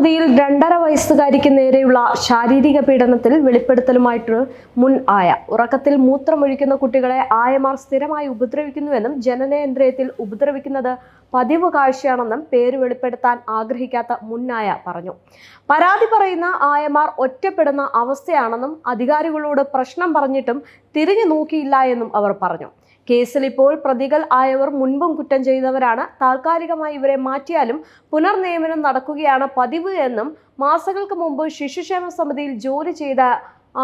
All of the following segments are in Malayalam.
സമിതിയിൽ രണ്ടര വയസ്സുകാരിക്ക് നേരെയുള്ള ശാരീരിക പീഡനത്തിൽ വെളിപ്പെടുത്തലുമായിട്ട് മുൻ ആയ ഉറക്കത്തിൽ മൂത്രമൊഴിക്കുന്ന കുട്ടികളെ ആയമാർ സ്ഥിരമായി ഉപദ്രവിക്കുന്നുവെന്നും ജനനേന്ദ്രിയത്തിൽ ഉപദ്രവിക്കുന്നത് പതിവ് കാഴ്ചയാണെന്നും പേര് വെളിപ്പെടുത്താൻ ആഗ്രഹിക്കാത്ത മുൻ ആയ പറഞ്ഞു. പരാതി പറയുന്ന ആയമാർ ഒറ്റപ്പെടുന്ന അവസ്ഥയാണെന്നും അധികാരികളോട് പ്രശ്നം പറഞ്ഞിട്ടും തിരിഞ്ഞു നോക്കിയില്ല എന്നും അവർ പറഞ്ഞു. കേസിൽ ഇപ്പോൾ പ്രതികൾ ആയവർ മുൻപും കുറ്റം ചെയ്തവരാണ്. താൽക്കാലികമായി ഇവരെ മാറ്റിയാലും പുനർനിയമനം നടക്കുകയാണ് പതിവ് എന്നും മാസങ്ങൾക്ക് മുമ്പ് ശിശുക്ഷേമ സമിതിയിൽ ജോലി ചെയ്ത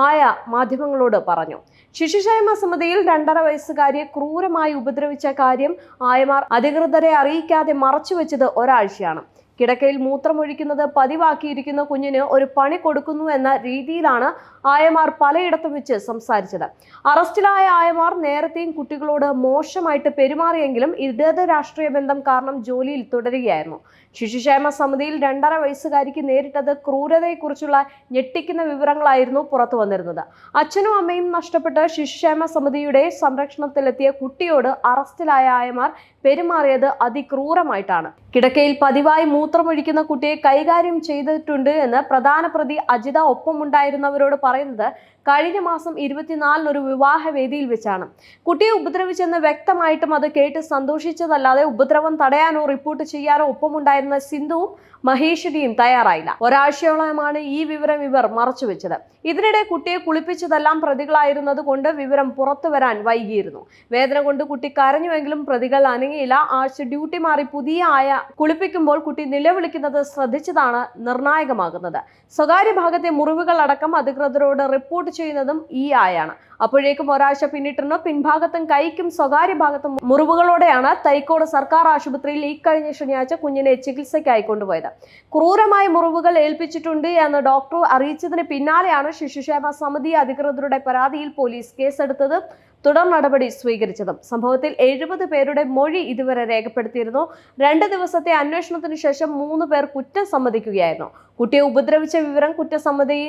ആയ മാധ്യമങ്ങളോട് പറഞ്ഞു. ശിശുക്ഷേമ സമിതിയിൽ രണ്ടര വയസ്സുകാരിയെ ക്രൂരമായി ഉപദ്രവിച്ച കാര്യം ആയമാർ അധികൃതരെ അറിയിക്കാതെ മറച്ചുവെച്ചത് ഒരാഴ്ചയാണ്. കിടക്കയിൽ മൂത്രമൊഴിക്കുന്നത് പതിവാക്കിയിരിക്കുന്ന കുഞ്ഞിന് ഒരു പണി കൊടുക്കുന്നു എന്ന രീതിയിലാണ് ആയമാർ പലയിടത്തും വെച്ച് സംസാരിച്ചത്. അറസ്റ്റിലായ ആയമാർ നേരത്തെയും കുട്ടികളോട് മോശമായിട്ട് പെരുമാറിയെങ്കിലും ഇടത് രാഷ്ട്രീയ ബന്ധം കാരണം ജോലിയിൽ തുടരുകയായിരുന്നു. ശിശുക്ഷേമ സമിതിയിൽ രണ്ടര വയസ്സുകാരിക്ക് നേരിട്ടത് ക്രൂരതയെക്കുറിച്ചുള്ള ഞെട്ടിക്കുന്ന വിവരങ്ങളായിരുന്നു പുറത്തു വന്നിരുന്നത്. അച്ഛനും അമ്മയും നഷ്ടപ്പെട്ട് ശിശുക്ഷേമ സമിതിയുടെ സംരക്ഷണത്തിലെത്തിയ കുട്ടിയോട് അറസ്റ്റിലായ ആയമാർ പെരുമാറിയത് അതിക്രൂരമായിട്ടാണ്. കിടക്കയിൽ പതിവായി മൂത്രമൊഴിക്കുന്ന കുട്ടിയെ കൈകാര്യം ചെയ്തിട്ടുണ്ട് എന്ന് പ്രധാന പ്രതി അജിത ഒപ്പമുണ്ടായിരുന്നവരോട് പറയുന്നത് കഴിഞ്ഞ മാസം ഇരുപത്തിനാലിന് ഒരു വിവാഹവേദിയിൽ വെച്ചാണ്. കുട്ടിയെ ഉപദ്രവിച്ചെന്ന് വ്യക്തമായിട്ടും അത് കേട്ട് സന്തോഷിച്ചതല്ലാതെ ഉപദ്രവം തടയാനോ റിപ്പോർട്ട് ചെയ്യാനോ ഒപ്പമുണ്ടായിരുന്ന സിന്ധുവും മഹേഷിനിയും തയ്യാറായില്ല. ഒരാഴ്ചയോളമാണ് ഈ വിവരം ഇവർ മറച്ചുവെച്ചത്. ഇതിനിടെ കുട്ടിയെ കുളിപ്പിച്ചതെല്ലാം പ്രതികളായിരുന്നത് കൊണ്ട് വിവരം പുറത്തു വരാൻ വൈകിയിരുന്നു. വേദന കൊണ്ട് കുട്ടി കരഞ്ഞുവെങ്കിലും പ്രതികൾ അനങ്ങിയില്ല. ആഴ്ച ഡ്യൂട്ടി മാറി പുതിയ ആയ കുളിപ്പിക്കുമ്പോൾ കുട്ടി നിലവിളിക്കുന്നത് ശ്രദ്ധിച്ചതാണ് നിർണായകമാകുന്നത്. സ്വകാര്യ ഭാഗത്തെ മുറിവുകൾ അടക്കം അധികൃതരോട് റിപ്പോർട്ട് ചെയ്യുന്നതും ഈ ആയാണ്. അപ്പോഴേക്കും ഒരാഴ്ച പിന്നിട്ടിരുന്നു. പിൻഭാഗത്തും കൈക്കും സ്വകാര്യ ഭാഗത്തും മുറിവുകളോടെയാണ് തൈക്കോട് സർക്കാർ ആശുപത്രിയിൽ ഈ കഴിഞ്ഞ ശനിയാഴ്ച കുഞ്ഞിനെ ചികിത്സയ്ക്കായി കൊണ്ടുപോയത്. ക്രൂരമായ മുറിവുകൾ ഏൽപ്പിച്ചിട്ടുണ്ട് എന്ന് ഡോക്ടർ അറിയിച്ചതിന് പിന്നാലെയാണ് ശിശുക്ഷേമ സമിതി അധികൃതരുടെ പരാതിയിൽ പോലീസ് കേസെടുത്തത്. തുടർ നടപടി സ്വീകരിച്ചതും. സംഭവത്തിൽ എഴുപത് പേരുടെ മൊഴി ഇതുവരെ രേഖപ്പെടുത്തിയിരുന്നു. രണ്ട് ദിവസത്തെ അന്വേഷണത്തിന് ശേഷം മൂന്ന് പേർ കുറ്റം സമ്മതിക്കുകയായിരുന്നു. കുട്ടിയെ ഉപദ്രവിച്ച വിവരം കുറ്റസമ്മതി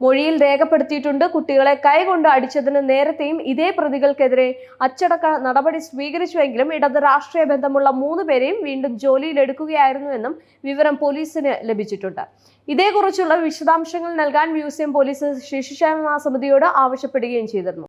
മൊഴിയിൽ രേഖപ്പെടുത്തിയിട്ടുണ്ട്. കുട്ടികളെ കൈകൊണ്ട് അടിച്ചതിന് നേരത്തെയും ഇതേ പ്രതികൾക്കെതിരെ അച്ചടക്ക നടപടി സ്വീകരിച്ചുവെങ്കിലും ഇടത് രാഷ്ട്രീയ ബന്ധമുള്ള മൂന്ന് പേരെയും വീണ്ടും ജോലിയിലെടുക്കുകയായിരുന്നു എന്നും വിവരം പോലീസിന് ലഭിച്ചിട്ടുണ്ട്. ഇതേക്കുറിച്ചുള്ള വിശദാംശങ്ങൾ നൽകാൻ മ്യൂസിയം പോലീസ് ശിശുക്ഷേമ സമിതിയോട് ആവശ്യപ്പെടുകയും ചെയ്തിരുന്നു.